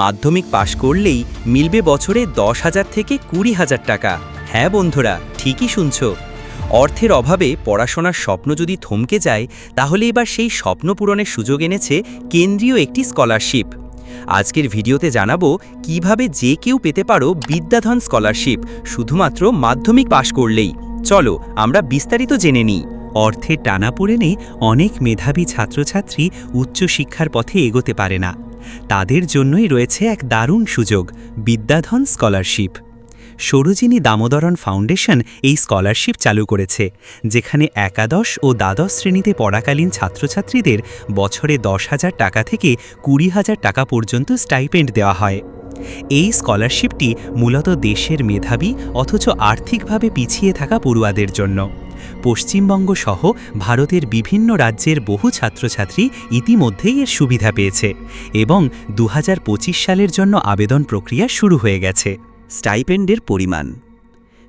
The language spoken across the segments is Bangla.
মাধ্যমিক পাশ করলেই মিলবে বছরে দশ হাজার থেকে কুড়ি হাজার টাকা। হ্যাঁ বন্ধুরা, ঠিকই শুনছ। অর্থের অভাবে পড়াশোনার স্বপ্ন যদি থমকে যায়, তাহলে এবার সেই স্বপ্ন পূরণের সুযোগ এনেছে কেন্দ্রীয় একটি স্কলারশিপ। আজকের ভিডিওতে জানাব কীভাবে যে কেউ পেতে পারো বিদ্যাধন স্কলারশিপ, শুধুমাত্র মাধ্যমিক পাশ করলেই। চলো, আমরা বিস্তারিত জেনে নিই। অর্থের টানাপোড়েনে অনেক মেধাবী ছাত্রছাত্রী উচ্চশিক্ষার পথে এগোতে পারে না। তাদের জন্যই রয়েছে এক দারুণ সুযোগ, বিদ্যাধন স্কলারশিপ। সরোজিনী দামোদরন ফাউন্ডেশন এই স্কলারশিপ চালু করেছে, যেখানে একাদশ ও দ্বাদশ শ্রেণীতে পড়াকালীন ছাত্রছাত্রীদের বছরে দশ হাজার টাকা থেকে কুড়ি হাজার টাকা পর্যন্ত স্টাইপেন্ড দেওয়া হয়। এই স্কলারশিপটি মূলত দেশের মেধাবী অথচ আর্থিকভাবে পিছিয়ে থাকা পড়ুয়াদের জন্য। পশ্চিমবঙ্গ সহ ভারতের বিভিন্ন রাজ্যের বহু ছাত্রছাত্রী ইতিমধ্যেই এর সুবিধা পেয়েছে এবং দু হাজার পঁচিশ সালের জন্য আবেদন প্রক্রিয়া শুরু হয়ে গেছে। স্টাইপেন্ডের পরিমাণ।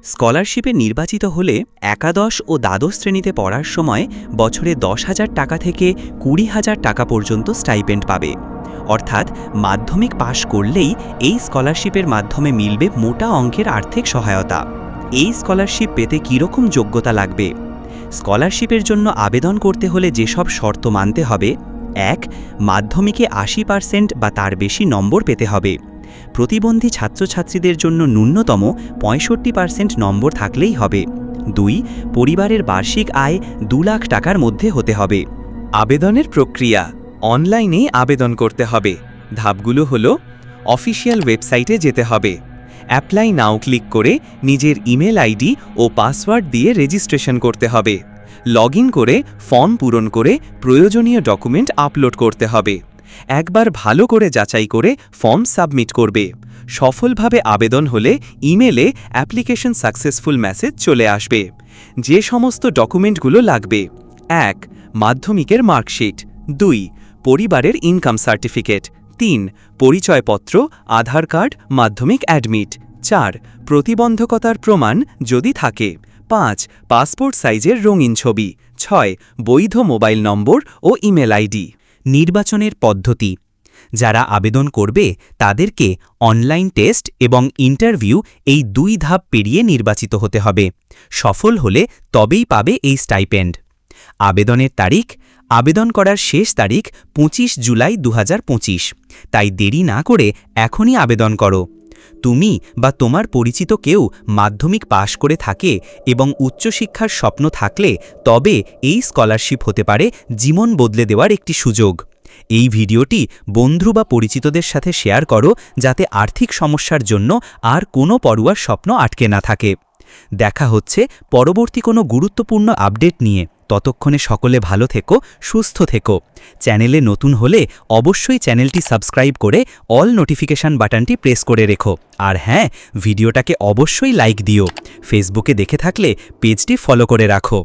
স্কলারশিপে নির্বাচিত হলে একাদশ ও দ্বাদশ শ্রেণীতে পড়ার সময় বছরে দশ হাজার টাকা থেকে কুড়ি হাজার টাকা পর্যন্ত স্টাইপেন্ড পাবে। অর্থাৎ মাধ্যমিক পাশ করলেই এই স্কলারশিপের মাধ্যমে মিলবে মোটা অঙ্কের আর্থিক সহায়তা। এই স্কলারশিপ পেতে কীরকম যোগ্যতা লাগবে? স্কলারশিপের জন্য আবেদন করতে হলে যেসব শর্ত মানতে হবে, এক, মাধ্যমিকে আশি পার্সেন্ট বা তার বেশি নম্বর পেতে হবে। প্রতিবন্ধী ছাত্রছাত্রীদের জন্য ন্যূনতম পঁয়ষট্টি পার্সেন্ট নম্বর থাকলেই হবে। দুই, পরিবারের বার্ষিক আয় দু লাখ টাকার মধ্যে হতে হবে। আবেদনের প্রক্রিয়া অনলাইনে আবেদন করতে হবে। ধাপগুলো হল, অফিসিয়াল ওয়েবসাইটে যেতে হবে। অ্যাপ্লাই নাও ক্লিক করে নিজের ইমেল আইডি ও পাসওয়ার্ড দিয়ে রেজিস্ট্রেশন করতে হবে। লগ করে ফর্ম পূরণ করে প্রয়োজনীয় ডকুমেন্ট আপলোড করতে হবে। একবার ভালো করে যাচাই করে ফর্ম সাবমিট করবে। সফলভাবে আবেদন হলে ইমেলে অ্যাপ্লিকেশন সাকসেসফুল মেসেজ চলে আসবে। যে সমস্ত ডকুমেন্টগুলো লাগবে। এক, মাধ্যমিকের মার্কশিট দুই, পরিবারের ইনকাম সার্টিফিকেট তিন, পরিচয়পত্র, আধার কার্ড, মাধ্যমিক অ্যাডমিট। চার, প্রতিবন্ধকতার প্রমাণ যদি থাকে। পাঁচ, পাসপোর্ট সাইজের রঙিন ছবি। ছয়, বৈধ মোবাইল নম্বর ও ইমেল আইডি। নির্বাচনের পদ্ধতি। যারা আবেদন করবে, তাদেরকে অনলাইন টেস্ট এবং ইন্টারভিউ এই দুই ধাপ পেরিয়ে নির্বাচিত হতে হবে। সফল হলে তবেই পাবে এই স্টাইপেন্ড। আবেদনের তারিখ আবেদন করার শেষ তারিখ পঁচিশ জুলাই দু হাজার পঁচিশ। তাই দেরি না করে এখনই আবেদন করো। তুমি বা তোমার পরিচিত কেউ মাধ্যমিক পাশ করে থাকে এবং উচ্চশিক্ষার স্বপ্ন থাকলে তবে এই স্কলারশিপ হতে পারে জীবন বদলে দেওয়ার একটি সুযোগ। এই ভিডিওটি বন্ধু বা পরিচিতদের সাথে শেয়ার করো যাতে আর্থিক সমস্যার জন্য আর কোনো পড়ুয়ার স্বপ্ন আটকে না থাকে। দেখা হচ্ছে পরবর্তী কোনো গুরুত্বপূর্ণ আপডেট নিয়ে। ততক্ষণে সকলে ভালো থেকো, সুস্থ থেকো। চ্যানেলে নতুন হলে অবশ্যই চ্যানেলটি সাবস্ক্রাইব করে অল নোটিফিকেশান বাটনটি প্রেস করে রেখো। আর হ্যাঁ ভিডিওটাকে অবশ্যই লাইক দিও। ফেসবুকে দেখে থাকলে পেজটি ফলো করে রাখো।